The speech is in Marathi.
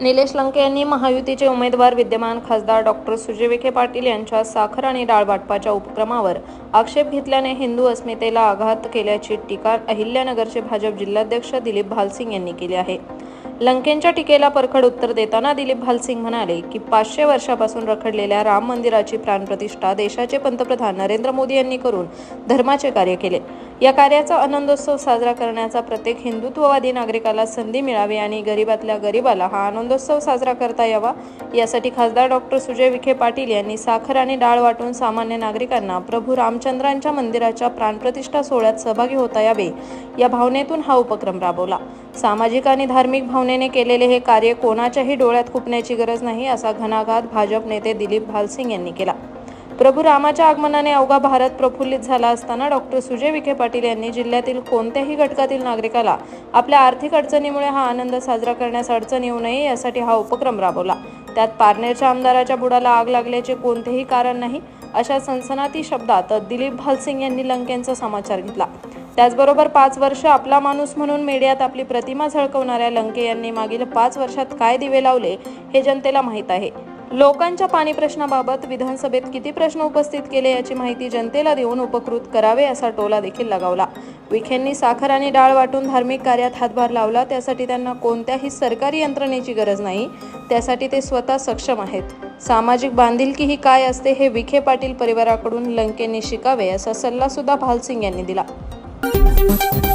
निलेश लंके यांनी महायुतीचे उमेदवार विद्यमान खासदार डॉक्टर सुजय विखे पाटील यांच्या साखर आणि डाळ वाटपाच्या उपक्रमावर आक्षेप घेतल्याने हिंदू अस्मितेला आघात केल्याची टीका अहिल्यानगरचे भाजप जिल्हाध्यक्ष दिलीप भालसिंग यांनी केली आहे. लंकेंच्या टीकेला परखड उत्तर देताना दिलीप भालसिंग म्हणाले की पाचशे वर्षापासून रखडलेल्या राम मंदिराची प्राणप्रतिष्ठा देशाचे पंतप्रधान नरेंद्र मोदी यांनी करून धर्माचे कार्य केले. या कार्याचा आनंदोत्सव साजरा करण्याचा प्रत्येक हिंदुत्ववादी नागरिकाला संधी मिळावी आणि गरिबातल्या गरिबाला हा आनंदोत्सव साजरा करता यावा यासाठी खासदार डॉक्टर सुजय विखे पाटील यांनी साखर आणि डाळ वाटून सामान्य नागरिकांना प्रभू रामचंद्रांच्या मंदिराच्या प्राणप्रतिष्ठा सोहळ्यात सहभागी होता यावे या भावनेतून हा उपक्रम राबवला. सामाजिक आणि धार्मिक भावनेने केलेले हे कार्य कोणाच्याही डोळ्यात खुपण्याची गरज नाही असा घणाघात भाजप नेते दिलीप भालसिंग यांनी केला. प्रभू रामाच्या आगमनाने अवघा भारत प्रफुल्लित झाला असताना डॉक्टर सुजय विखे पाटील यांनी जिल्ह्यातील कोणत्याही घटकातील नागरिकाला आपल्या आर्थिक अडचणीमुळे हा आनंद साजरा करण्यास अडचण येऊ नये यासाठी हा उपक्रम राबवला. त्यात पारनेरच्या आमदाराच्या बुडाला आग लागल्याचे कोणतेही कारण नाही अशा सनसनाती शब्दात दिलीप भालसिंग यांनी लंकेंचा समाचार घेतला. त्याचबरोबर पाच वर्ष आपला माणूस म्हणून मीडियात आपली प्रतिमा झळकवणाऱ्या लंके यांनी मागील पाच वर्षात काय दिवे लावले हे जनतेला माहीत आहे. लोकांच्या पाणी प्रश्नाबाबत विधानसभेत किती प्रश्न उपस्थित केले याची माहिती जनतेला देऊन उपकृत करावे असा टोला देखील लगावला. विखेंनी साखर आणि डाळ वाटून धार्मिक कार्यात हातभार लावला त्यासाठी त्यांना कोणत्याही सरकारी यंत्रणेची गरज नाही त्यासाठी ते स्वतः सक्षम आहेत. सामाजिक बांधिलकी ही काय असते हे विखे पाटील परिवाराकडून लंकेंनी शिकावे असा सल्ला सुद्धा भालसिंग यांनी दिला. Thank you.